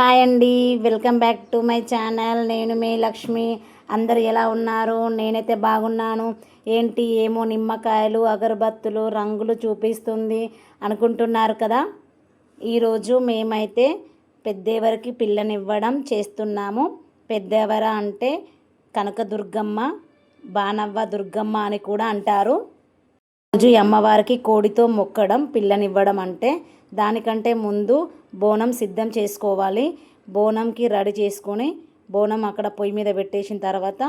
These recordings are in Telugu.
హాయ్ అండి welcome back to my channel నేను మీ లక్ష్మి. అందరు ఎలా ఉన్నారు? నేనైతే బాగున్నాను. ఏంటి ఏమో నిమ్మకాయలు అగరబత్తులు రంగులు చూపిస్తుంది అనుకుంటున్నారు కదా? ఈరోజు మేమైతే పెద్దేవరికి పిల్లనివ్వడం చేస్తున్నాము. పెద్దేవర అంటే కనకదుర్గమ్మ బాణవ్వ దుర్గమ్మ అని కూడా అంటారు. రోజు అమ్మవారికి కోడితో మొక్కడం పిల్లనివ్వడం అంటే దానికంటే ముందు బోనం సిద్ధం చేసుకోవాలి. బోనంకి రెడీ చేసుకొని బోనం అక్కడ పొయ్యి మీద పెట్టేసిన తర్వాత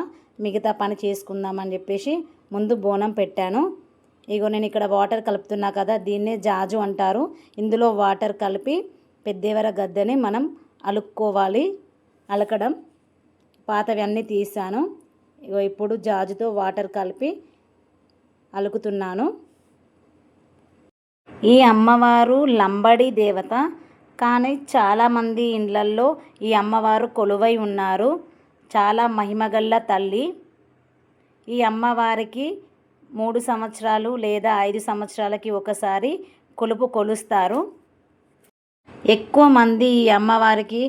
మిగతా పని చేసుకుందామని చెప్పేసి ముందు బోనం పెట్టాను. ఇగో నేను ఇక్కడ వాటర్ కలుపుతున్నా కదా దీన్నే జాజు అంటారు. ఇందులో వాటర్ కలిపి పెద్దేవర గద్దెని మనం అలుక్కోవాలి. అలకడం పాతవి అన్నీ తీసాను. ఇగో ఇప్పుడు జాజుతో వాటర్ కలిపి అలుకుతున్నాను. ఈ అమ్మవారు లంబడి దేవత. కానీ చాలామంది ఇండ్లల్లో ఈ అమ్మవారు కొలువై ఉన్నారు. చాలా మహిమగల్ల తల్లి. ఈ అమ్మవారికి మూడు సంవత్సరాలు లేదా ఐదు సంవత్సరాలకి ఒకసారి కొలుపు కొలుస్తారు. ఎక్కువ మంది ఈ అమ్మవారికి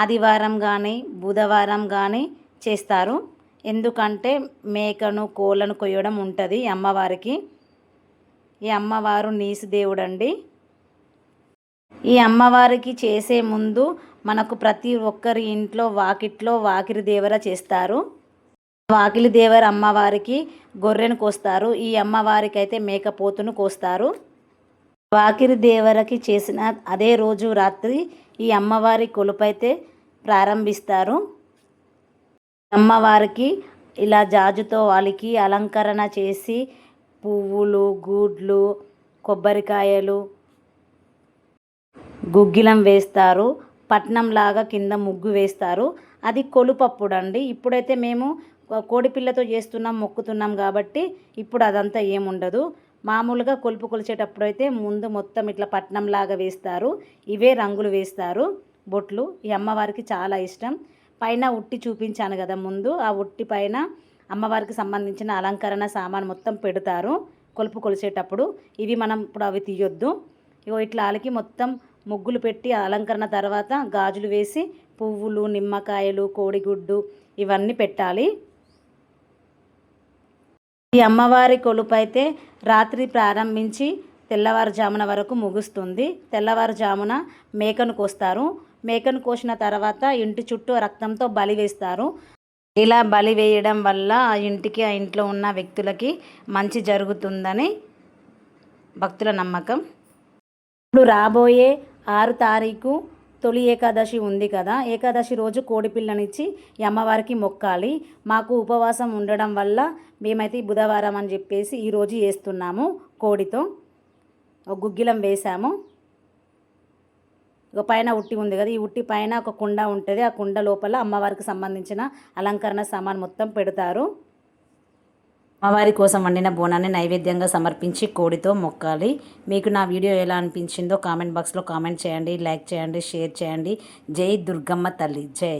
ఆదివారం కానీ బుధవారం కానీ చేస్తారు. ఎందుకంటే మేకను కోళ్ళను కొయ్యడం ఉంటుంది ఈ అమ్మవారికి. ఈ అమ్మవారు నీసు దేవుడండి. ఈ అమ్మవారికి చేసే ముందు మనకు ప్రతి ఒక్కరి ఇంట్లో వాకిట్లో వాకిరి దేవర చేస్తారు. వాకిలి దేవర అమ్మవారికి గొర్రెను కోస్తారు. ఈ అమ్మవారికి అయితే మేకపోతును కోస్తారు. వాకిరి దేవరకి చేసిన అదే రోజు రాత్రి ఈ అమ్మవారి కొలుపైతే ప్రారంభిస్తారు. అమ్మవారికి ఇలా జాజుతో వాళ్ళకి అలంకరణ చేసి పువ్వులు గూడ్లు కొబ్బరికాయలు గుగ్గిలం వేస్తారు. పట్నంలాగా కింద ముగ్గు వేస్తారు. అది కొలుపప్పుడు అండి. ఇప్పుడైతే మేము కోడిపిల్లతో చేస్తున్నాం మొక్కుతున్నాం కాబట్టి ఇప్పుడు అదంతా ఏముండదు. మామూలుగా కొలుపు కొలిచేటప్పుడు అయితే ముందు మొత్తం ఇట్లా పట్నంలాగా వేస్తారు. ఇవే రంగులు వేస్తారు. బొట్లు. ఈ అమ్మవారికి చాలా ఇష్టం. పైన ఉట్టి చూపించాను కదా ముందు. ఆ ఉట్టి పైన అమ్మవారికి సంబంధించిన అలంకరణ సామాన్ మొత్తం పెడతారు కొలుపు కొలిసేటప్పుడు. ఇవి మనం ఇప్పుడు అవి తీయొద్దు. ఇగో ఇట్లా అలికి మొత్తం ముగ్గులు పెట్టి అలంకరణ తర్వాత గాజులు వేసి పువ్వులు నిమ్మకాయలు కోడిగుడ్డు ఇవన్నీ పెట్టాలి. ఈ అమ్మవారి కొలుపు అయితే రాత్రి ప్రారంభించి తెల్లవారుజామున వరకు ముగుస్తుంది. తెల్లవారుజామున మేకను కోస్తారు. మేకను కోసిన తర్వాత ఇంటి చుట్టూ రక్తంతో బలి వేస్తారు. ఇలా బలి వేయడం వల్ల ఆ ఇంటికి ఆ ఇంట్లో ఉన్న వ్యక్తులకి మంచి జరుగుతుందని భక్తుల నమ్మకం. ఇప్పుడు రాబోయే ఆరు తారీఖు తొలి ఏకాదశి ఉంది కదా. ఏకాదశి రోజు కోడిపిల్లనిచ్చి ఈ అమ్మవారికి మొక్కాలి. మాకు ఉపవాసం ఉండడం వల్ల మేమైతే బుధవారం అని చెప్పేసి ఈరోజు వేస్తున్నాము కోడితో. గుగ్గిలం వేసాము ఒక పైన ఉట్టి ఉంది కదా ఈ ఉట్టి పైన ఒక కుండ ఉంటుంది. ఆ కుండ లోపల అమ్మవారికి సంబంధించిన అలంకరణ సామాన్ మొత్తం పెడతారు. అమ్మవారి కోసం వండిన బోనాన్ని నైవేద్యంగా సమర్పించి కోడితో మొక్కాలి. మీకు నా వీడియో ఎలా అనిపించిందో కామెంట్ బాక్స్లో కామెంట్ చేయండి లైక్ చేయండి షేర్ చేయండి. జై దుర్గమ్మ తల్లి జై.